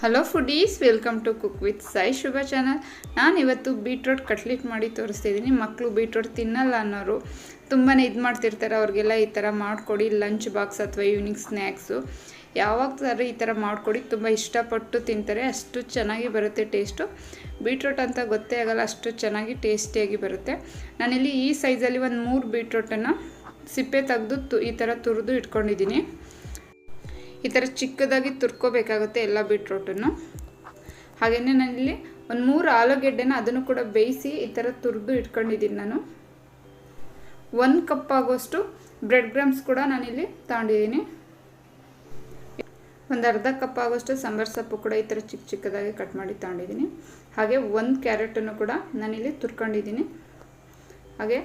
Hello foodies welcome to cook with Sai Shubha channel ನಾನು ಇವತ್ತು beetroot cutlet ಮಾಡಿ ತೋರಿಸ್ತಿದ್ದೀನಿ ಮಕ್ಕಳು ಬೀಟ್ರೋಟ್ ತಿನ್ನಲ್ಲ ಅನ್ನೋರು ತುಂಬಾ ಇದು ಮಾಡ್ತಿರ್ತಾರೆ. ಅವ್ರಿಗೆಲ್ಲ ಈ ಥರ ಮಾಡಿಕೊಡಿ ಲಂಚ್ ಬಾಕ್ಸ್ ಅಥವಾ ಈವ್ನಿಂಗ್ ಸ್ನ್ಯಾಕ್ಸು ಯಾವಾಗ ಥರ ಈ ಥರ ಮಾಡಿಕೊಡಿ, ತುಂಬ ಇಷ್ಟಪಟ್ಟು ತಿಂತಾರೆ. ಅಷ್ಟು ಚೆನ್ನಾಗಿ ಬರುತ್ತೆ ಟೇಸ್ಟು ಬೀಟ್ರೋಟ್ ಅಂತ ಗೊತ್ತೇ ಆಗಲ್ಲ, ಅಷ್ಟು ಚೆನ್ನಾಗಿ ಟೇಸ್ಟಿಯಾಗಿ ಬರುತ್ತೆ. ನಾನಿಲ್ಲಿ ಈ ಸೈಜಲ್ಲಿ ಒಂದು ಮೂರು ಬೀಟ್ರೋಟನ್ನು ಸಿಪ್ಪೆ ತೆಗೆದು ತು ಈ ಥರ ತುರಿದು ಇಟ್ಕೊಂಡಿದ್ದೀನಿ ಈ ಥರ ಚಿಕ್ಕದಾಗಿ ತುರ್ಕೋಬೇಕಾಗುತ್ತೆ ಎಲ್ಲ ಬೀಟ್ರೋಟನ್ನು. ಹಾಗೆಯೇ ನಾನಿಲ್ಲಿ ಒಂದು ಮೂರು ಆಲೂಗೆಡ್ಡೆನ ಅದನ್ನು ಕೂಡ ಬೇಯಿಸಿ ಈ ಥರ ತುರಿದು ಇಟ್ಕೊಂಡಿದ್ದೀನಿ ನಾನು. ಒಂದು ಕಪ್ ಆಗೋಷ್ಟು ಬ್ರೆಡ್ ಗ್ರಾಮ್ಸ್ ಕೂಡ ನಾನಿಲ್ಲಿ ತಗೊಂಡಿದ್ದೀನಿ. ಒಂದು ಅರ್ಧ ಕಪ್ ಆಗೋಷ್ಟು ಸಾಂಬಾರು ಸೊಪ್ಪು ಕೂಡ ಈ ಥರ ಚಿಕ್ಕ ಚಿಕ್ಕದಾಗಿ ಕಟ್ ಮಾಡಿ ತಗೊಂಡಿದ್ದೀನಿ. ಹಾಗೆ ಒಂದು ಕ್ಯಾರೆಟನ್ನು ಕೂಡ ನಾನಿಲ್ಲಿ ತುರ್ಕೊಂಡಿದ್ದೀನಿ. ಹಾಗೆ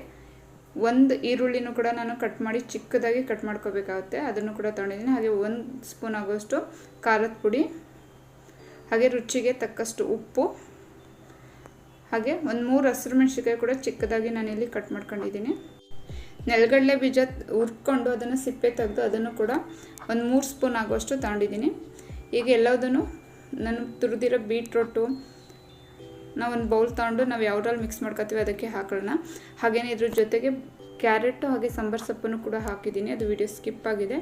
ಒಂದು ಈರುಳ್ಳಿನೂ ಕೂಡ ನಾನು ಕಟ್ ಮಾಡಿ ಚಿಕ್ಕದಾಗಿ ಕಟ್ ಮಾಡ್ಕೋಬೇಕಾಗುತ್ತೆ. ಅದನ್ನು ಕೂಡ ತೊಗೊಂಡಿದ್ದೀನಿ. ಹಾಗೆ ಒಂದು ಸ್ಪೂನ್ ಆಗೋಷ್ಟು ಖಾರದ ಪುಡಿ, ಹಾಗೆ ರುಚಿಗೆ ತಕ್ಕಷ್ಟು ಉಪ್ಪು, ಹಾಗೆ ಒಂದು ಮೂರು ಹಸಿರು ಮೆಣಸಿಕಾಯಿ ಕೂಡ ಚಿಕ್ಕದಾಗಿ ನಾನಿಲ್ಲಿ ಕಟ್ ಮಾಡ್ಕೊಂಡಿದ್ದೀನಿ. ನೆಲಗಡಲೆ ಬೀಜ ಹುರ್ಕೊಂಡು ಅದನ್ನು ಸಿಪ್ಪೆ ತೆಗೆದು ಅದನ್ನು ಕೂಡ ಒಂದು ಮೂರು ಸ್ಪೂನ್ ಆಗುವಷ್ಟು ತಗೊಂಡಿದ್ದೀನಿ. ಈಗ ಎಲ್ಲದನ್ನು ನಾನು ತುರಿದಿರೋ ಬೀಟ್ರೋಟು ನಾವು ಒಂದು ಬೌಲ್ ತೊಗೊಂಡು ನಾವು ಯಾವ್ದ್ರಲ್ಲಿ ಮಿಕ್ಸ್ ಮಾಡ್ಕೊತೀವಿ ಅದಕ್ಕೆ ಹಾಕೋಣ ಹಾಗೇನೇ ಇದ್ರ ಜೊತೆಗೆ ಕ್ಯಾರೆಟು ಹಾಗೆ ಸಾಂಬಾರು ಸೊಪ್ಪನ್ನು ಕೂಡ ಹಾಕಿದ್ದೀನಿ. ಅದು ವಿಡಿಯೋ ಸ್ಕಿಪ್ ಆಗಿದೆ.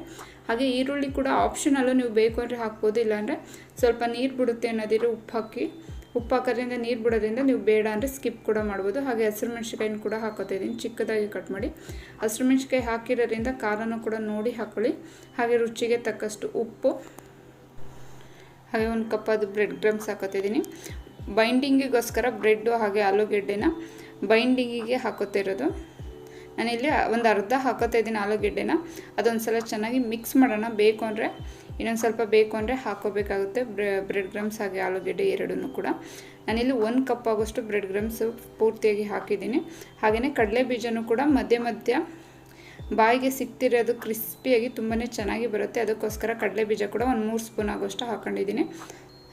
ಹಾಗೆ ಈರುಳ್ಳಿ ಕೂಡ ಆಪ್ಷನಲ್ಲೂ ನೀವು ಬೇಕು ಅಂದರೆ ಹಾಕ್ಬೋದು, ಇಲ್ಲಾಂದರೆ ಸ್ವಲ್ಪ ನೀರು ಬಿಡುತ್ತೆ ಅನ್ನೋದಿರೋ ಉಪ್ಪು ಹಾಕಿ. ಉಪ್ಪು ಹಾಕೋದ್ರಿಂದ ನೀರು ಬಿಡೋದ್ರಿಂದ ನೀವು ಬೇಡ ಅಂದರೆ ಸ್ಕಿಪ್ ಕೂಡ ಮಾಡ್ಬೋದು. ಹಾಗೆ ಹಸಿರು ಮೆಣಸಿಕಾಯಿನ ಕೂಡ ಹಾಕೋತಾ ಇದ್ದೀನಿ. ಚಿಕ್ಕದಾಗಿ ಕಟ್ ಮಾಡಿ. ಹಸಿರು ಮೆಣಸಿಕಾಯಿ ಹಾಕಿರೋದ್ರಿಂದ ಖಾರನೂ ಕೂಡ ನೋಡಿ ಹಾಕೊಳ್ಳಿ. ಹಾಗೆ ರುಚಿಗೆ ತಕ್ಕಷ್ಟು ಉಪ್ಪು. ಹಾಗೆ ಒಂದು ಕಪ್ ಅದು ಬ್ರೆಡ್ ಗ್ರಮ್ಸ್ ಹಾಕೋತಿದ್ದೀನಿ ಬೈಂಡಿಂಗಿಗೋಸ್ಕರ ಬ್ರೆಡ್ಡು ಹಾಗೆ ಆಲೂಗೆಡ್ಡೆನ ಬೈಂಡಿಂಗಿಗೆ ಹಾಕೋತಿರೋದು ನಾನಿಲ್ಲಿ ಒಂದು ಅರ್ಧ ಹಾಕೋತಾ ಇದ್ದೀನಿ ಆಲೂಗೆಡ್ಡೆನ. ಅದೊಂದು ಸಲ ಚೆನ್ನಾಗಿ ಮಿಕ್ಸ್ ಮಾಡೋಣ. ಬೇಕು ಅಂದರೆ, ಇನ್ನೊಂದು ಸ್ವಲ್ಪ ಬೇಕು ಅಂದರೆ ಹಾಕೋಬೇಕಾಗುತ್ತೆ. ಬ್ರೆಡ್ ಗ್ರಮ್ಸ್ ಹಾಗೆ ಆಲೂಗೆಡ್ಡೆ ಎರಡೂ ಕೂಡ. ನಾನಿಲ್ಲಿ ಒಂದು ಕಪ್ ಆಗೋಷ್ಟು ಬ್ರೆಡ್ ಗ್ರಮ್ಸು ಪೂರ್ತಿಯಾಗಿ ಹಾಕಿದ್ದೀನಿ. ಹಾಗೆಯೇ ಕಡಲೆ ಬೀಜನೂ ಕೂಡ ಮಧ್ಯ ಮಧ್ಯ ಬಾಯಿಗೆ ಸಿಕ್ತಿರೋದು ಕ್ರಿಸ್ಪಿಯಾಗಿ ತುಂಬಾ ಚೆನ್ನಾಗಿ ಬರುತ್ತೆ. ಅದಕ್ಕೋಸ್ಕರ ಕಡಲೆ ಬೀಜ ಕೂಡ ಒಂದು ಮೂರು ಸ್ಪೂನ್ ಆಗೋಷ್ಟು ಹಾಕೊಂಡಿದ್ದೀನಿ.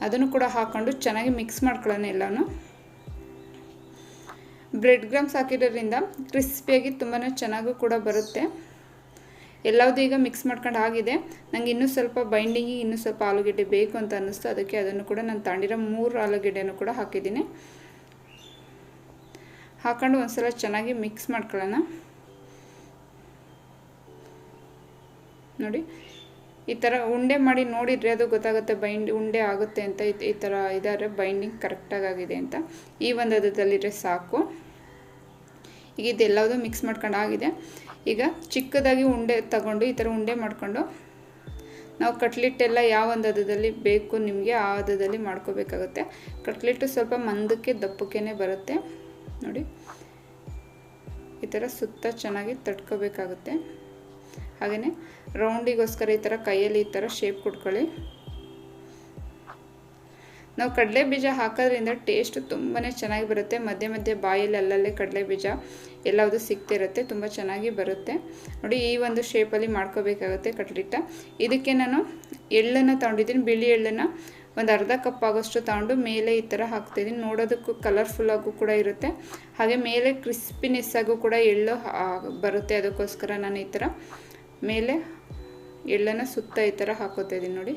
ಅದನ್ನು ಕೂಡ ಹಾಕ್ಕೊಂಡು ಚೆನ್ನಾಗಿ ಮಿಕ್ಸ್ ಮಾಡ್ಕೊಳ್ಳೋಣ ಎಲ್ಲನೂ. ಬ್ರೆಡ್ ಗ್ರಾಮ್ಸ್ ಹಾಕಿರೋದ್ರಿಂದ ಕ್ರಿಸ್ಪಿಯಾಗಿ ತುಂಬಾ ಚೆನ್ನಾಗೂ ಕೂಡ ಬರುತ್ತೆ. ಎಲ್ಲದೂ ಈಗ ಮಿಕ್ಸ್ ಮಾಡ್ಕೊಂಡು ಆಗಿದೆ. ನನಗೆ ಇನ್ನೂ ಸ್ವಲ್ಪ ಬೈಂಡಿಂಗಿ ಇನ್ನೂ ಸ್ವಲ್ಪ ಆಲೂಗೆಡ್ಡೆ ಬೇಕು ಅಂತ ಅನ್ನಿಸ್ತು. ಅದಕ್ಕೆ ಅದನ್ನು ಕೂಡ ನಾನು ತಾಂಡಿರೋ ಮೂರು ಆಲೂಗೆಡ್ಡೆನೂ ಕೂಡ ಹಾಕಿದ್ದೀನಿ. ಹಾಕೊಂಡು ಒಂದ್ಸಲ ಚೆನ್ನಾಗಿ ಮಿಕ್ಸ್ ಮಾಡ್ಕೊಳ್ಳೋಣ. ನೋಡಿ ಈ ಥರ ಉಂಡೆ ಮಾಡಿ ನೋಡಿದರೆ ಅದು ಗೊತ್ತಾಗುತ್ತೆ ಬೈಂಡ್ ಉಂಡೆ ಆಗುತ್ತೆ ಅಂತ ಈ ಥರ ಇದಾದರೆ ಬೈಂಡಿಂಗ್ ಕರೆಕ್ಟಾಗಿ ಆಗಿದೆ ಅಂತ. ಈ ಒಂದು ಅದರಲ್ಲಿದ್ರೆ ಸಾಕು. ಈಗ ಇದೆಲ್ಲದು ಮಿಕ್ಸ್ ಮಾಡ್ಕೊಂಡು ಆಗಿದೆ. ಈಗ ಚಿಕ್ಕದಾಗಿ ಉಂಡೆ ತಗೊಂಡು ಈ ಥರ ಉಂಡೆ ಮಾಡಿಕೊಂಡು ನಾವು ಕಟ್ಲೆಟ್ಟೆಲ್ಲ ಯಾವ ಒಂದು ಹದದಲ್ಲಿ ಬೇಕು ನಿಮಗೆ ಆ ಹದದಲ್ಲಿ ಮಾಡ್ಕೋಬೇಕಾಗುತ್ತೆ. ಕಟ್ಲೆಟ್ಟು ಸ್ವಲ್ಪ ಮಂದಕ್ಕೆ ದಪ್ಪಕ್ಕೇ ಬರುತ್ತೆ. ನೋಡಿ. ಈ ಥರ ಸುತ್ತ ಚೆನ್ನಾಗಿ ತಡ್ಕೋಬೇಕಾಗುತ್ತೆ ಹಾಗೆಯೇ ರೌಂಡಿಗೋಸ್ಕರ ಈ ಥರ ಕೈಯಲ್ಲಿ ಈ ಥರ ಶೇಪ್ ಕೊಟ್ಕೊಳ್ಳಿ. ನಾವು ಕಡಲೆ ಬೀಜ ಹಾಕೋದ್ರಿಂದ ಟೇಸ್ಟ್ ತುಂಬಾ ಚೆನ್ನಾಗಿ ಬರುತ್ತೆ. ಮಧ್ಯೆ ಮಧ್ಯೆ ಬಾಯಲ್ಲಿ ಅಲ್ಲಲ್ಲೇ ಕಡಲೆ ಬೀಜ ಎಲ್ಲವೂ ಸಿಗ್ತಿರುತ್ತೆ ತುಂಬ ಚೆನ್ನಾಗಿ ಬರುತ್ತೆ. ನೋಡಿ, ಈ ಒಂದು ಶೇಪಲ್ಲಿ ಮಾಡ್ಕೋಬೇಕಾಗುತ್ತೆ ಕಟ್ಲಿಟ್ಟ ಇದಕ್ಕೆ ನಾನು ಎಳ್ಳನ್ನು ತೊಗೊಂಡಿದ್ದೀನಿ. ಬಿಳಿ ಎಳ್ಳನ್ನು ಒಂದು ಅರ್ಧ ಕಪ್ ಆಗೋಷ್ಟು ತಗೊಂಡು ಮೇಲೆ ಈ ಥರ ಹಾಕ್ತಿದ್ದೀನಿ. ನೋಡೋದಕ್ಕೂ ಕಲರ್ಫುಲ್ಲಾಗೂ ಕೂಡ ಇರುತ್ತೆ. ಹಾಗೆ ಮೇಲೆ ಕ್ರಿಸ್ಪಿನೆಸ್ಸಾಗೂ ಕೂಡ ಎಳ್ಳು ಬರುತ್ತೆ. ಅದಕ್ಕೋಸ್ಕರ ನಾನು ಈ ಥರ ಮೇಲೆ ಎಳ್ಳನ್ನು ಸುತ್ತ ಈ ಥರ ಹಾಕೋತಾ ಇದ್ದೀನಿ ನೋಡಿ.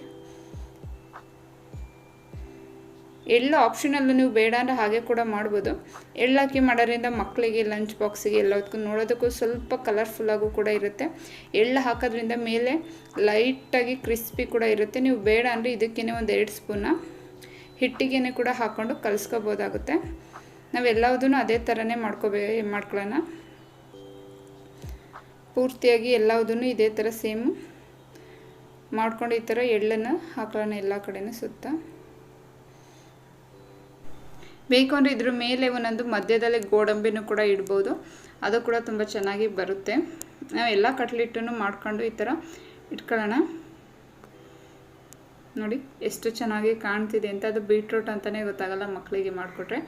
ಎಳ್ಳು ಆಪ್ಷನಲ್ಲು ನೀವು ಬೇಡ ಅಂದರೆ ಹಾಗೆ ಕೂಡ ಮಾಡ್ಬೋದು. ಎಳ್ಳಾಕಿ ಮಾಡೋದ್ರಿಂದ ಮಕ್ಕಳಿಗೆ ಲಂಚ್ ಬಾಕ್ಸಿಗೆ ಎಲ್ಲದಕ್ಕೂ ನೋಡೋದಕ್ಕೂ ಸ್ವಲ್ಪ ಕಲರ್ಫುಲ್ಲಾಗೂ ಕೂಡ ಇರುತ್ತೆ. ಎಳ್ಳು ಹಾಕೋದ್ರಿಂದ ಮೇಲೆ ಲೈಟಾಗಿ ಕ್ರಿಸ್ಪಿ ಕೂಡ ಇರುತ್ತೆ. ನೀವು ಬೇಡ ಅಂದರೆ ಇದಕ್ಕೇ ಒಂದು ಎರಡು ಸ್ಪೂನ ಹಿಟ್ಟಿಗೆ ಕೂಡ ಹಾಕ್ಕೊಂಡು ಕಲಿಸ್ಕೋಬೋದಾಗುತ್ತೆ. ನಾವೆಲ್ಲದೂ ಅದೇ ಥರನೇ ಮಾಡ್ಕೋಬೇ ಮಾಡ್ಕೊಳ್ಳೋಣ ಪೂರ್ತಿಯಾಗಿ ಎಲ್ಲದನ್ನು ಇದೇ ಥರ ಸೇಮ್ ಮಾಡ್ಕೊಂಡು ಈ ಥರ ಎಳ್ಳನ್ನು ಹಾಕೋಣ ಎಲ್ಲ ಕಡೆನೂ ಸುತ್ತ. ಬೇಕು ಅಂದರೆ ಇದ್ರ ಮೇಲೆ ಒಂದೊಂದು ಮಧ್ಯದಲ್ಲೇ ಗೋಡಂಬಿನೂ ಕೂಡ ಇಡ್ಬೋದು. ಅದು ಕೂಡ ತುಂಬ ಚೆನ್ನಾಗಿ ಬರುತ್ತೆ. ನಾವು ಎಲ್ಲ ಕಟ್ಲಿಟ್ಟನ್ನು ಮಾಡ್ಕೊಂಡು ಈ ಥರ ಇಟ್ಕೊಳ್ಳೋಣ. ನೋಡಿ ಎಷ್ಟು ಚೆನ್ನಾಗಿ ಕಾಣ್ತಿದೆ ಅಂತ, ಅದು ಬೀಟ್ರೂಟ್ ಅಂತಲೇ ಗೊತ್ತಾಗಲ್ಲ ಮಕ್ಕಳಿಗೆ ಮಾಡಿಕೊಟ್ರೆ.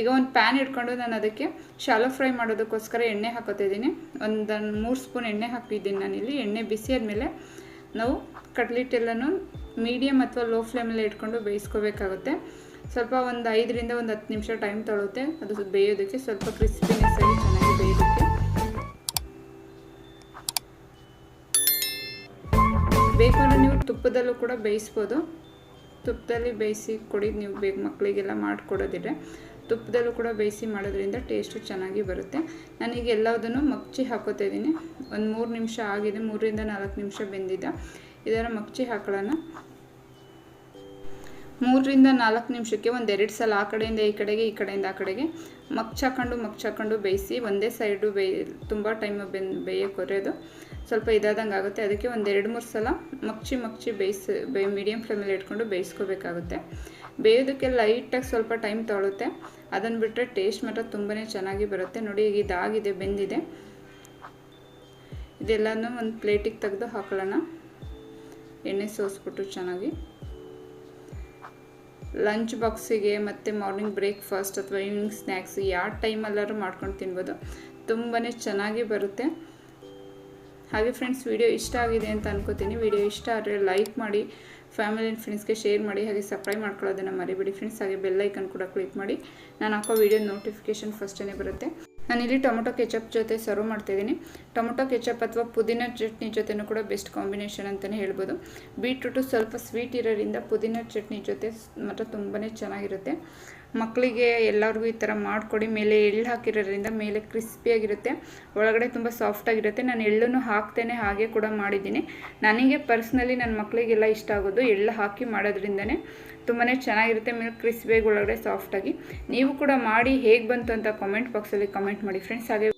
ಈಗ ಒಂದು ಪ್ಯಾನ್ ಇಟ್ಕೊಂಡು ನಾನು ಅದಕ್ಕೆ ಶಾಲೋ ಫ್ರೈ ಮಾಡೋದಕ್ಕೋಸ್ಕರ ಎಣ್ಣೆ ಹಾಕೋತಿದ್ದೀನಿ ಒಂದು ಮೂರು ಸ್ಪೂನ್ ಎಣ್ಣೆ ಹಾಕಿದ್ದೀನಿ ನಾನಿಲ್ಲಿ ಎಣ್ಣೆ ಬಿಸಿ ಆದಮೇಲೆ ನಾವು ಕಟ್ಲಿಟ್ ಮೀಡಿಯಮ್ ಅಥವಾ ಲೋ ಫ್ಲೇಮಲ್ಲಿ ಇಟ್ಕೊಂಡು ಬೇಯಿಸ್ಕೋಬೇಕಾಗುತ್ತೆ. ಸ್ವಲ್ಪ ಒಂದು ಐದರಿಂದ ಒಂದು ಹತ್ತು ನಿಮಿಷ ಟೈಮ್ ತೊಳುತ್ತೆ ಅದು ಬೇಯೋದಕ್ಕೆ ಸ್ವಲ್ಪ ಕ್ರಿಸ್ಪಿನೆಸ್ ಆಗಿ ಚೆನ್ನಾಗಿ ಬೇಯೋದಕ್ಕೆ ತುಪ್ಪದಲ್ಲೂ ಕೂಡ ಬೇಯಿಸ್ಬೋದು. ತುಪ್ಪದಲ್ಲಿ ಬೇಯಿಸಿ ಕೊಡಿ ನೀವು ಬೇಗ ಮಕ್ಕಳಿಗೆಲ್ಲ ಮಾಡಿಕೊಡೋದಿದ್ರೆ ತುಪ್ಪದಲ್ಲೂ ಕೂಡ ಬೇಯಿಸಿ ಮಾಡೋದ್ರಿಂದ ಟೇಸ್ಟು ಚೆನ್ನಾಗಿ ಬರುತ್ತೆ. ನಾನೀಗ ಎಲ್ಲದನ್ನು ಮಗ್ಚಿ ಹಾಕೋತಾ ಇದ್ದೀನಿ. ಒಂದು ಮೂರು ನಿಮಿಷ ಆಗಿದೆ, ಮೂರರಿಂದ ನಾಲ್ಕು ನಿಮಿಷ ಬೆಂದಿದ್ದ ಇದರ ಮಗ್ಚಿ ಹಾಕೊಳ್ಳೋಣ. ಮೂರರಿಂದ ನಾಲ್ಕು ನಿಮಿಷಕ್ಕೆ ಒಂದೆರಡು ಸಲ ಆ ಕಡೆಯಿಂದ ಈ ಕಡೆಗೆ, ಈ ಕಡೆಯಿಂದ ಆ ಕಡೆಗೆ. ಮಗ್ಚಾಕೊಂಡು ಮಗ್ಚಾಕೊಂಡು ಬೇಯಿಸಿ ಒಂದೇ ಸೈಡು ಬೇಯ್ ತುಂಬ ಟೈಮ್ ಬೆನ್ ಬೇಯಕ್ಕೆ ಹೊರೆಯೋದು ಸ್ವಲ್ಪ ಇದಾದಂಗೆ ಆಗುತ್ತೆ. ಅದಕ್ಕೆ ಒಂದು ಎರಡು ಮೂರು ಸಲ ಮಗ್ಚಿ ಮಗ್ಚಿ ಬೇಯಿಸಿ ಬೇ ಮೀಡಿಯಮ್ ಫ್ಲೇಮಲ್ಲಿ ಇಟ್ಕೊಂಡು ಬೇಯಿಸ್ಕೋಬೇಕಾಗುತ್ತೆ. ಬೇಯೋದಕ್ಕೆ ಲೈಟಾಗಿ ಸ್ವಲ್ಪ ಟೈಮ್ ತೊಳುತ್ತೆ. ಅದನ್ನು ಬಿಟ್ಟರೆ ಟೇಸ್ಟ್ ಮಾತ್ರ ತುಂಬಾ ಚೆನ್ನಾಗಿ ಬರುತ್ತೆ. ನೋಡಿ, ಈಗ ಇದಾಗಿದೆ, ಬೆಂದಿದೆ. ಇದೆಲ್ಲನೂ ಒಂದು ಪ್ಲೇಟಿಗೆ ತೆಗೆದು ಹಾಕೊಳ್ಳೋಣ. ಎಣ್ಣೆ ಸೋಸ್ಬಿಟ್ಟು ಚೆನ್ನಾಗಿ. ಲಂಚ್ ಬಾಕ್ಸಿಗೆ ಮತ್ತು ಮಾರ್ನಿಂಗ್ ಬ್ರೇಕ್ಫಾಸ್ಟ್ ಅಥವಾ ಈವ್ನಿಂಗ್ ಸ್ನ್ಯಾಕ್ಸ್ ಯಾವ ಟೈಮಲ್ಲಾದ್ರೂ ಮಾಡ್ಕೊಂಡು ತಿನ್ಬೋದು. ತುಂಬಾ ಚೆನ್ನಾಗಿ ಬರುತ್ತೆ. ಹಾಗೆ ಫ್ರೆಂಡ್ಸ್, ವಿಡಿಯೋ ಇಷ್ಟ ಆಗಿದೆ ಅಂತ ಅನ್ಕೋತೀನಿ. ವಿಡಿಯೋ ಇಷ್ಟ ಆದರೆ ಲೈಕ್ ಮಾಡಿ, ಫ್ಯಾಮಿಲಿ ಆ್ಯಂಡ್ ಫ್ರೆಂಡ್ಸ್ಗೆ ಶೇರ್ ಮಾಡಿ, ಹಾಗೆ ಸಬ್ಸ್ಕ್ರೈಬ್ ಮಾಡ್ಕೊಳ್ಳೋದನ್ನು ಮರಿಬೇಡಿ. ಫ್ರೆಂಡ್ಸ್, ಹಾಗೆ ಬೆಲ್ಲೈಕನ್ ಕೂಡ ಕ್ಲಿಕ್ ಮಾಡಿ. ನಾನು ಹಾಕೋ ವಿಡಿಯೋ ನೋಟಿಫಿಕೇಷನ್ ಫಸ್ಟೇ ಬರುತ್ತೆ. ನಾನಿಲ್ಲಿ ಟೊಮೊಟೊ ಕೆಚಪ್ ಜೊತೆ ಸರ್ವ್ ಮಾಡ್ತಿದ್ದೀನಿ. ಟೊಮೊಟೊ ಕೆಚಪ್ ಅಥವಾ ಪುದೀನ ಚಟ್ನಿ ಜೊತೆನೂ ಕೂಡ ಬೆಸ್ಟ್ ಕಾಂಬಿನೇಷನ್ ಅಂತಲೇ ಹೇಳ್ಬೋದು. ಬೀಟ್ರೂಟು ಸ್ವಲ್ಪ ಸ್ವೀಟ್ ಇರೋದ್ರಿಂದ ಪುದೀನ ಚಟ್ನಿ ಜೊತೆ ಮಾತ್ರ ತುಂಬಾ ಚೆನ್ನಾಗಿರುತ್ತೆ. ಮಕ್ಕಳಿಗೆ ಎಲ್ಲರಿಗೂ ಈ ಥರ ಮಾಡಿಕೊಡಿ, ಮೇಲೆ ಎಳ್ಳು ಹಾಕಿರೋದ್ರಿಂದ ಮೇಲೆ ಕ್ರಿಸ್ಪಿಯಾಗಿರುತ್ತೆ, ಒಳಗಡೆ ತುಂಬ ಸಾಫ್ಟಾಗಿರುತ್ತೆ. ನಾನು ಎಳ್ಳನ್ನು ಹಾಕ್ತೇನೆ, ಹಾಗೆ ಕೂಡ ಮಾಡಿದ್ದೀನಿ. ನನಗೆ ಪರ್ಸ್ನಲಿ ನನ್ನ ಮಕ್ಕಳಿಗೆಲ್ಲ ಇಷ್ಟ ಆಗೋದು ಎಳ್ಳು ಹಾಕಿ ಮಾಡೋದ್ರಿಂದನೇ. ತುಂಬಾ ಚೆನ್ನಾಗಿರುತ್ತೆ, ಮೇಲೆ ಕ್ರಿಸ್ಪಿಯಾಗಿ ಒಳಗಡೆ ಸಾಫ್ಟಾಗಿ. ನೀವು ಕೂಡ ಮಾಡಿ, ಹೇಗೆ ಬಂತು ಅಂತ ಕಾಮೆಂಟ್ ಬಾಕ್ಸಲ್ಲಿ ಕಮೆಂಟ್ ಮಾಡಿ ಫ್ರೆಂಡ್ಸ್ ಹಾಗೆ